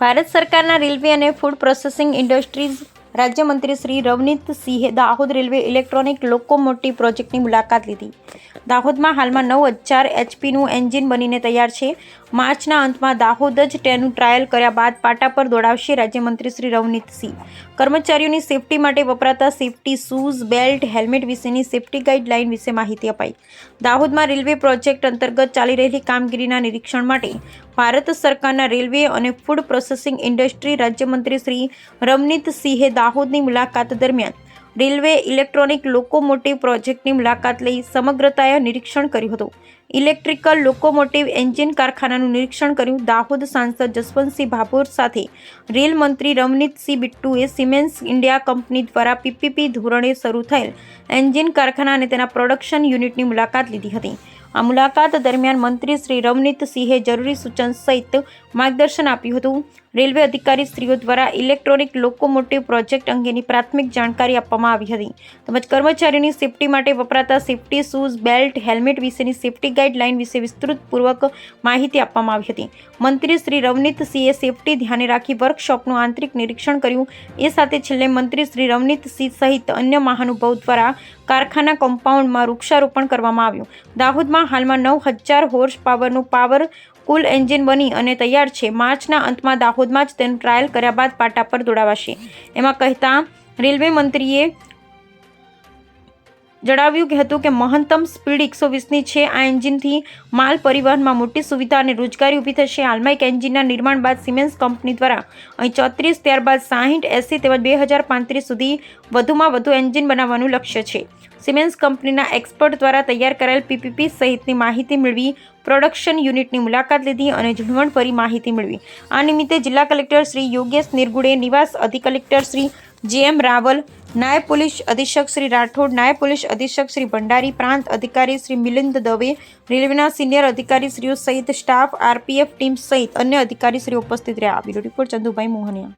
ભારત સરકારના રેલવે અને food processing industries રાજ્યમંત્રી શ્રી રવનીત સિંહે દાહોદ રેલવે ઇલેક્ટ્રોનિક લોકોમોટિવ પ્રોજેક્ટની મુલાકાત લીધી. દાહોદમાં હાલમાં નવ હજાર એચપીનું એન્જિન બનીને તૈયાર છે. માર્ચના અંતમાં દાહોદ જ તેનું ટ્રાયલ કર્યા બાદ પાટા પર દોડાવશે રાજ્યમંત્રી શ્રી રવનીતસિંહ કર્મચારીઓની સેફટી માટે વપરાતા સેફટી શૂઝ, બેલ્ટ, હેલ્મેટ વિશેની સેફટી ગાઈડલાઇન વિશે માહિતી અપાઈ. દાહોદમાં રેલવે પ્રોજેક્ટ અંતર્ગત ચાલી રહેલી કામગીરીના નિરીક્ષણ માટે ભારત સરકારના રેલવે અને ફૂડ પ્રોસેસિંગ ઇન્ડસ્ટ્રી રાજ્યમંત્રી શ્રી રમનીત સિંહે દાહોદની મુલાકાત દરમિયાન રેલવે ઇલેક્ટ્રોનિક લોકોમોટિવ પ્રોજેક્ટની મુલાકાત લઈ સમગ્રતાએ નિરીક્ષણ કર્યું હતું. ઇલેક્ટ્રિકલ લોકોમોટિવ એન્જિન કારખાનાનું નિરીક્ષણ કર્યું. દાહોદ સાંસદ જસવંતસિંહ ભાભોર સાથે રેલ મંત્રી રમનીતસિંહ બિટ્ટુએ સિમેન્સ ઇન્ડિયા કંપની દ્વારા પીપીપી ધોરણે શરૂ થયેલ એન્જિન કારખાના અને તેના પ્રોડક્શન યુનિટની મુલાકાત લીધી હતી. આ મુલાકાત દરમિયાન મંત્રી શ્રી રવનીત સિંહે જરૂરી સૂચન સહિત માર્ગદર્શન આપ્યું હતું. રેલવે અધિકારી શ્રીઓ દ્વારા ઇલેક્ટ્રોનિક લોકોમોટિવ પ્રોજેક્ટ અંગેની પ્રાથમિક જાણકારી આપવામાં આવી હતી. તેમજ કર્મચારીઓની સેફટી માટે વપરાતા સેફટી શૂઝ, બેલ્ટ, હેલ્મેટ વિશેની સેફટી ગાઈડલાઇન વિશે વિસ્તૃતપૂર્વક માહિતી આપવામાં આવી હતી. મંત્રી શ્રી રવનીત સિંહે સેફટી ધ્યાને રાખી વર્કશોપનું આંતરિક નિરીક્ષણ કર્યું. એ સાથે છેલ્લે મંત્રી શ્રી રવનીત સિંહ સહિત અન્ય મહાનુભાવ દ્વારા કારખાના કમ્પાઉન્ડમાં વૃક્ષારોપણ કરવામાં આવ્યું. દાહોદમાં હાલમાં નવ હજાર હોર્સ પાવરનું પાવર કુલ એન્જિન બની અને તૈયાર છે. માર્ચના અંતમાં દાહોદમાં જ તેનું ટ્રાયલ કર્યા બાદ પાટા પર દોડાવાશે. એમાં કહેતા રેલવે મંત્રીએ જણાવ્યું હતું કે મહત્તમ સ્પીડ એકસો વીસની છે. આ એન્જિનથી માલ પરિવહનમાં મોટી સુવિધા અને રોજગારી ઊભી થશે. હાલમાં એક એન્જિનના નિર્માણ બાદ સિમેન્સ કંપની દ્વારા અહીં ચોત્રીસ, ત્યારબાદ સાહીઠ, એસી તેમજ બે હજાર પાંત્રીસ સુધી વધુમાં વધુ એન્જિન બનાવવાનું લક્ષ્ય છે. સિમેન્સ કંપનીના એક્સપર્ટ દ્વારા તૈયાર કરાયેલ પીપીપી સહિતની માહિતી મેળવી, પ્રોડક્શન યુનિટની મુલાકાત લીધી અને ઝીણવટભરી માહિતી મેળવી. આ નિમિત્તે જિલ્લા કલેક્ટર શ્રી યોગેશ નિર્ગુડે, નિવાસ અધિક કલેક્ટર શ્રી જે એમ રાવલ નાયબ પોલીસ અધિક્ષક શ્રી રાઠોડ, નાયબ પોલીસ અધિક્ષક શ્રી ભંડારી, પ્રાંત અધિકારી શ્રી મિલિંદ દવે, રેલવેના સિનિયર અધિકારીશ્રીઓ સહિત સ્ટાફ, આરપીએફ ટીમ સહિત અન્ય અધિકારીશ્રીઓ ઉપસ્થિત રહ્યા. Bureau report Chandubhai Mohaniya.